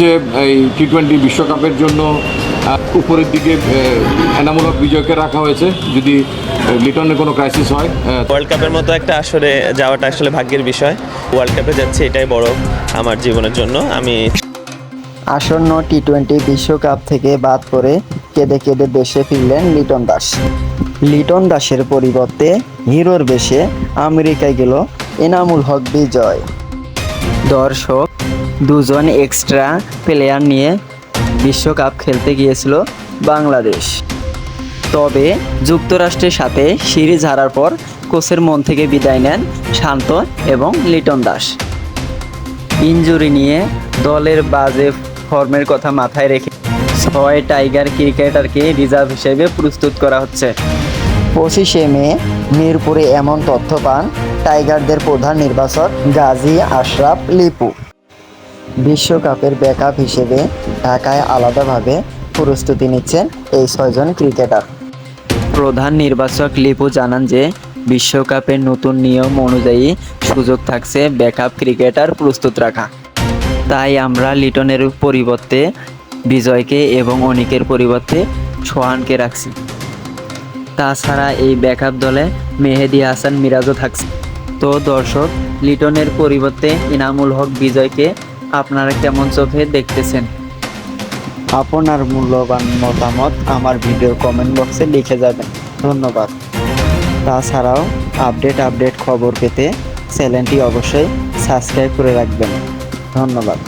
হচ্ছে এই T twenty বিশ্বকাপের জন্য উপরের দিকে এনামূলক বিজয়কে রাখা হয়েছে। যদি লিটনের কোনো ক্রাইসিস হয় ওয়ার্ল্ড কাপের মতো একটা আসরে যাওয়াটা আসলে ভাগ্যের বিষয়। ওয়ার্ল্ড কাপে যাচ্ছে এটাই বড় আমার জীবনের জন্য। আমি আসন্ন টি টোয়েন্টি বিশ্বকাপ থেকে বাদ পড়ে কেঁদে কেঁদে দেশে ফিরলেন লিটন দাস। লিটন দাসের পরিবর্তে হিরোর বেশে আমেরিকায় গেল এনামুল হক বিজয়। দর্শক দুজন এক্সট্রা প্লেয়ার নিয়ে বিশ্বকাপ খেলতে গিয়েছিল বাংলাদেশ। তবে যুক্তরাষ্ট্রের সাথে সিরিজ হারার পর কোচের মন থেকে বিদায় নেন শান্ত এবং লিটন দাস। ইনজুরি নিয়ে দলের বাজে ফর্মের কথা মাথায় রেখে ছয় টাইগার ক্রিকেটারকে রিজার্ভ হিসেবে প্রস্তুত করা হচ্ছে। পঁচিশে মে, মিরপুরে এমন তথ্য পান টাইগারদের প্রধান নির্বাচক গাজী আশরাফ লিপু। বিশ্বকাপের ব্যাকআপ হিসেবে ঢাকায় আলাদাভাবে প্রস্তুতি নিচ্ছেন এই ছয়জন ক্রিকেটার। প্রধান নির্বাচক লিপু জানান যে, বিশ্বকাপের নতুন নিয়ম অনুযায়ী সুযোগ থাকছে ব্যাকআপ ক্রিকেটার প্রস্তুত রাখা। তাই আমরা লিটনের পরিবর্তে বিজয়কে এবং অনিকের পরিবর্তে সোহানকে রাখছি। তাছাড়া এই ব্যাকআপ দলে মেহেদি হাসান মিরাজও থাকছে। তো দর্শক, লিটনের পরিবর্তে ইনামুল হক বিজয়কে আপনারা কেমন চোখে দেখতেছেন? আপনার মূল্যবান মতামত আমার ভিডিও কমেন্ট বক্সে লিখে যাবেন। ধন্যবাদ। তাছাড়াও আপডেট আপডেট খবর পেতে চ্যানেলটি অবশ্যই সাবস্ক্রাইব করে রাখবেন। ধন্যবাদ।